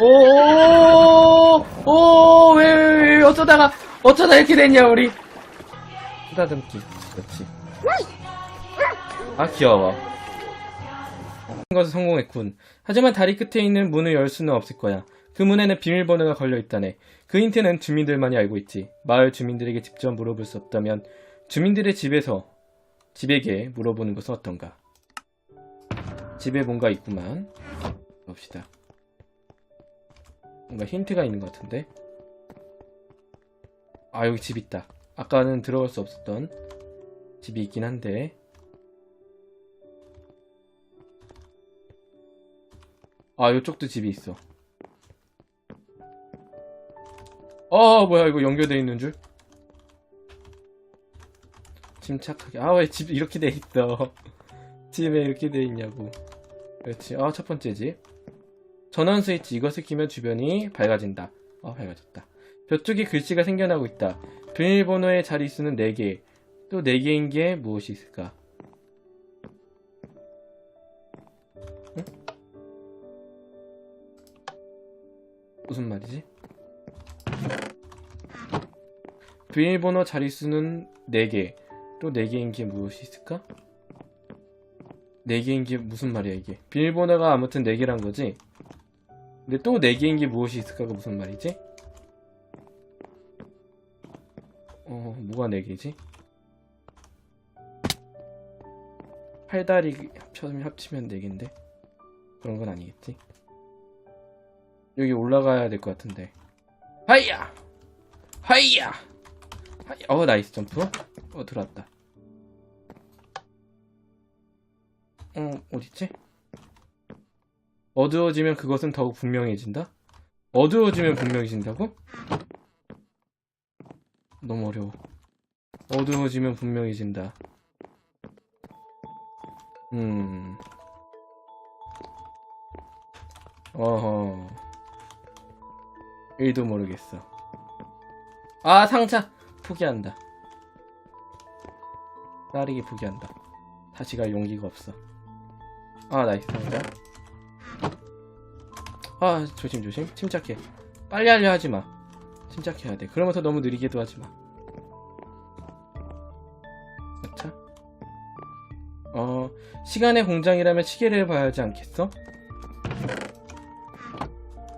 오, 오, 왜, 왜, 왜, 어쩌다가, 어쩌다 이렇게 됐냐, 우리. 쓰다듬기. 그렇지. 아, 귀여워. 것을 성공했군. 하지만 다리 끝에 있는 문을 열 수는 없을 거야. 그 문에는 비밀번호가 걸려 있다네. 그 힌트는 주민들만이 알고 있지. 마을 주민들에게 직접 물어볼 수 없다면 주민들의 집에서 집에게 물어보는 것은 어떤가? 집에 뭔가 있구만. 봅시다. 뭔가 힌트가 있는 것 같은데. 아 여기 집 있다. 아까는 들어갈 수 없었던 집이 있긴 한데. 아 이쪽도 집이 있어. 어 뭐야 이거 연결돼 있는 줄? 침착하게 아 왜 집 이렇게 돼 있어 집에 이렇게 돼 있냐고 그렇지 아 첫 번째 집 전원 스위치 이것을 키면 주변이 밝아진다 어 밝아졌다 벽쪽에 글씨가 생겨나고 있다 비밀번호의 자릿수는 4개 또 4개인 게 무엇이 있을까 응? 무슨 말이지? 비밀번호 자릿수는 4개. 또 4개인 게 무엇이 있을까? 4개인 게 무슨 말이야, 이게. 비밀번호가 아무튼 4개란 거지? 근데 또 4개인 게 무엇이 있을까가 무슨 말이지? 어, 뭐가 4개지? 팔다리 합치면, 합치면 4개인데? 그런 건 아니겠지? 여기 올라가야 될 것 같은데. 하이야! 하이야! 하이야! 어, 나이스 점프. 어, 들어왔다. 어, 어딨지? 어두워지면 그것은 더욱 분명해진다? 어두워지면 분명해진다고? 너무 어려워. 어두워지면 분명해진다. 음. 어허. 1도 모르겠어. 아, 상자! 포기한다. 따르기 포기한다. 다시 갈 용기가 없어. 아, 나이스 상자. 아, 조심 조심. 침착해. 빨리 하려 하지 마. 침착해야 돼. 그러면서 너무 느리게도 하지 마. 자. 어, 시간의 공장이라면 시계를 봐야 하지 않겠어?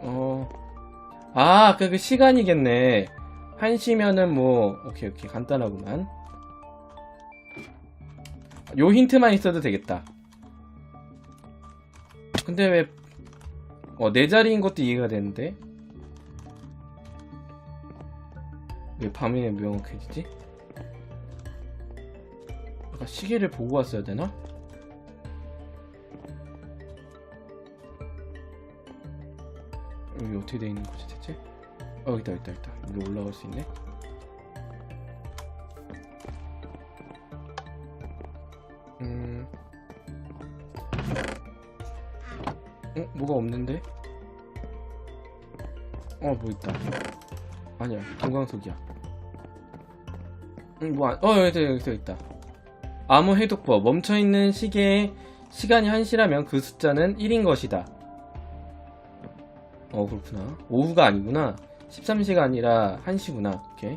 어, 아, 그, 그 시간이겠네. 1시면은 뭐, 오케이, 오케이. 간단하구만. 요 힌트만 있어도 되겠다. 근데 왜, 어, 네 자리인 것도 이해가 되는데? 왜 밤에 명확해지지? 아까 시계를 보고 왔어야 되나? 여기 어떻게 돼 있는 거지 대체? 어 여기다 여기다 여기다 위로 올라갈 수 있네 없는데? 어 뭐 있다 아니야 동광석이야 음, 뭐, 안- 어, 여기다, 여기다 있다. 암호 해독법. 멈춰있는 시계에 시간이 1시라면 그 숫자는 1인 것이다. 어, 그렇구나. 오후가 아니구나. 13시가 아니라 1시구나. 오케이.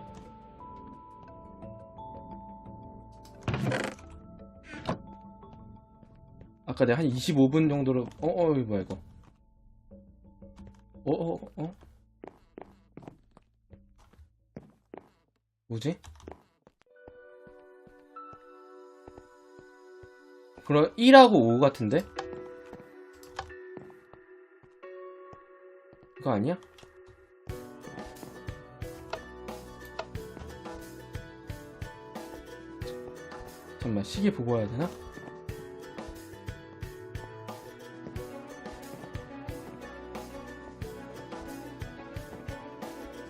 아까 내가 한 25분 정도로, 어, 어, 뭐야, 이거. 어, 어, 어? 뭐지? 그럼 1하고 5 같은데? 이거 아니야? 잠깐만 시계 보고 와야 되나?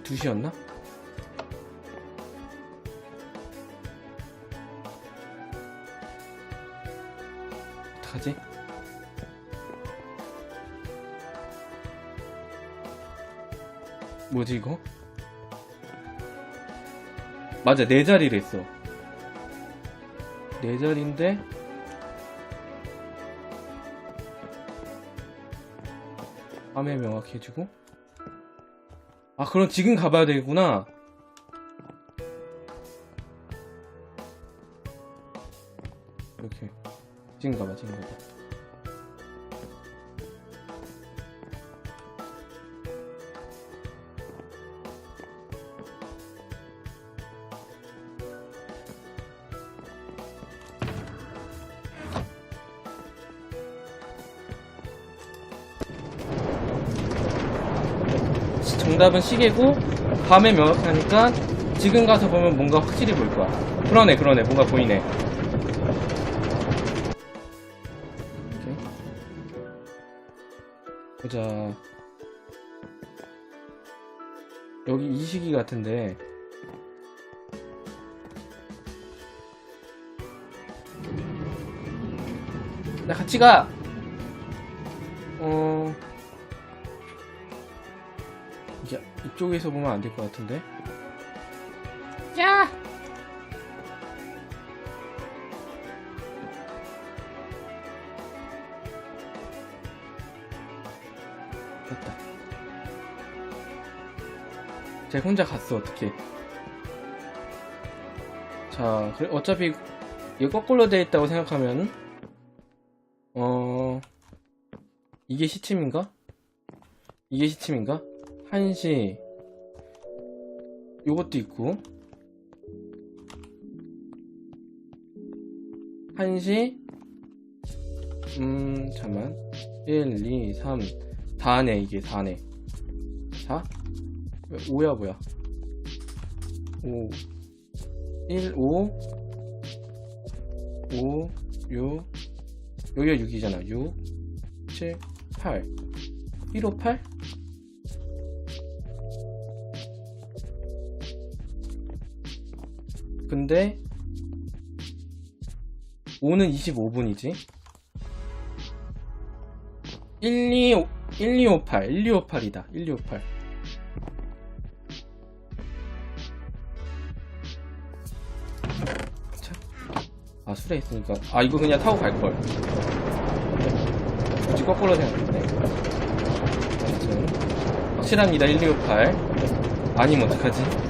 두시였나 어떡하지? 뭐지 이거? 맞아 네 자리를 했어 네 자리인데 밤에 명확해지고 아 그럼 지금 가봐야 되겠구나. 이렇게. 지금 가봐 지금 가봐 정답은 시계고 밤에 명확하니까 지금 가서 보면 뭔가 확실히 보일 거야. 그러네, 그러네, 뭔가 보이네. 보자. 여기 이 시기 같은데. 나 같이 가. 어. 이게 이쪽에서 보면 안 될 것 같은데. 야! 됐다. 쟤 혼자 갔어, 어떻게. 자, 그래, 어차피, 이거 거꾸로 돼 있다고 생각하면, 어, 이게 시침인가? 이게 시침인가? 1시, 요것도 있고, 1시, 음, 잠만. 1, 2, 3, 4네, 이게 4네. 4? 왜 5야, 뭐야? 5, 1, 5, 5, 6, 여기가 6이잖아. 6, 7, 8. 1, 5, 8? 근데 5는 25분이지. 1, 2, 5, 1, 2, 5, 8. 1, 2, 5, 8이다. 1, 2, 5, 8. 자. 아, 술에 있으니까. 아, 이거 그냥 타고 갈걸. 굳이 거꾸로 생각했네. 아무튼. 확실합니다. 1, 2, 5, 8. 아니면 어떡하지?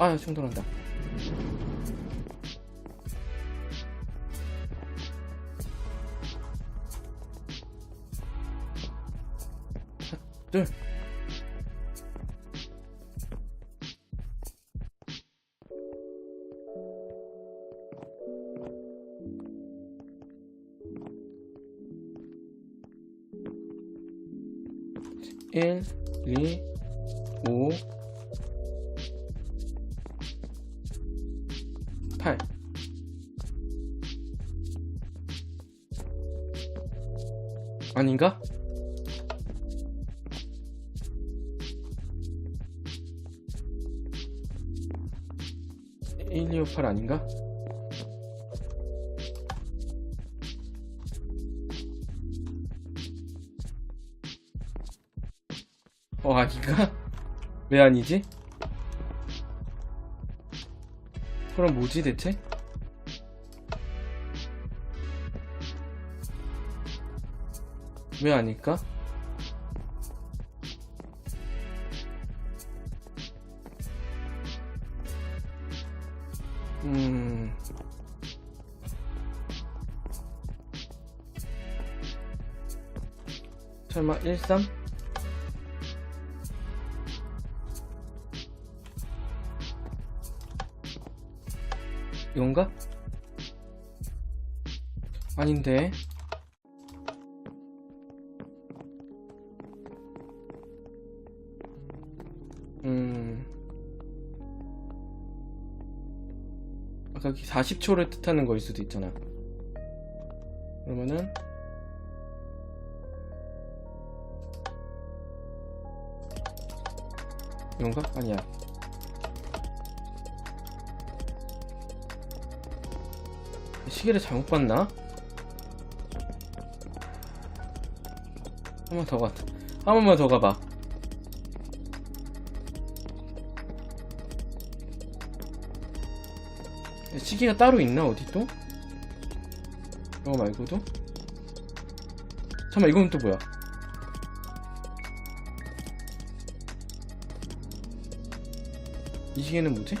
아, 충돌한다. 둘. 일, 이, 오, 팔. 아닌가? 1, 2, 5, 8 아닌가? 어, 아닌가? 왜 아니지? 그럼 뭐지 대체? 왜 아닐까? 음. 설마 13? 이건가? 아닌데. 음. 아까 40초를 뜻하는 거일 수도 있잖아. 그러면은 이건가? 아니야. 시계를 잘못 봤나? 한 번 더 가. 한 번만 더 가봐. 시계가 따로 있나 어디 또? 이거 말고도? 잠깐만 이건 또 뭐야? 이 시계는 뭐지?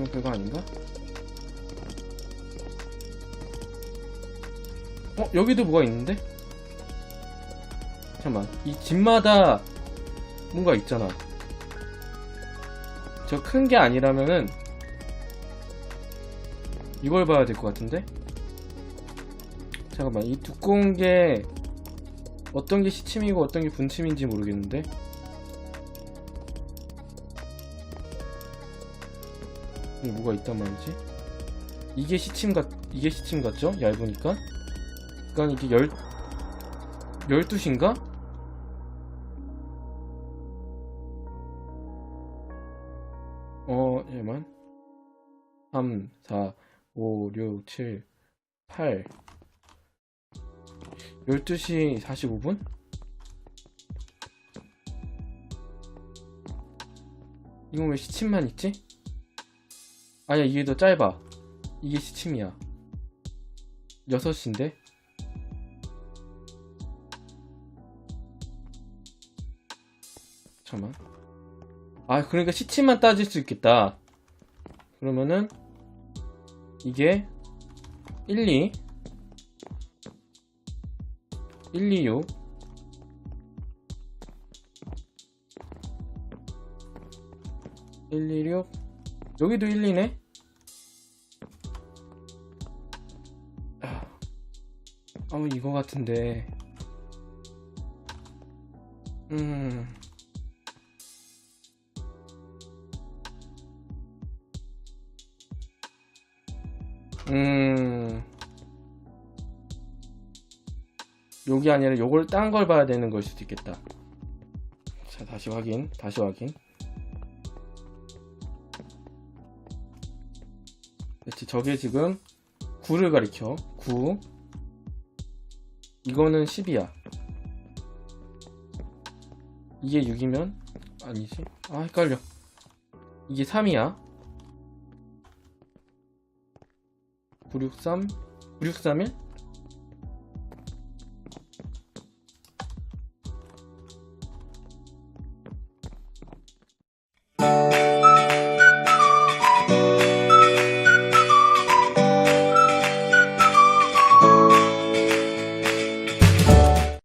이거 별거 아닌가? 어 여기도 뭐가 있는데? 잠깐만 이 집마다 뭔가 있잖아 저 큰 게 아니라면은 이걸 봐야 될 것 같은데? 잠깐만 이 두꺼운 게 어떤 게 시침이고 어떤 게 분침인지 모르겠는데 뭐가 있단 말이지? 이게 시침 같 이게 시침 같죠? 얇으니까 그러니까 이게 열 12시인가? 어, 얘만 3, 4, 5, 6, 7, 8 12시 45분? 이건 왜 시침만 있지? 아니야 이게 더 짧아. 이게 시침이야. 6시인데? 잠깐만. 아 그러니까 시침만 따질 수 있겠다. 그러면은 이게 1, 2 1, 2, 6 1, 2, 6 여기도 1, 2네 아무 이거 같은데 음 음. 여기 아니라 요걸 딴 걸 봐야 되는 걸 수도 있겠다. 자, 다시 확인. 다시 확인. 그렇지, 저게 지금 9를 가리켜. 9. 이거는 10이야. 이게 6이면 아니지? 아, 헷갈려. 이게 3이야. 963 963일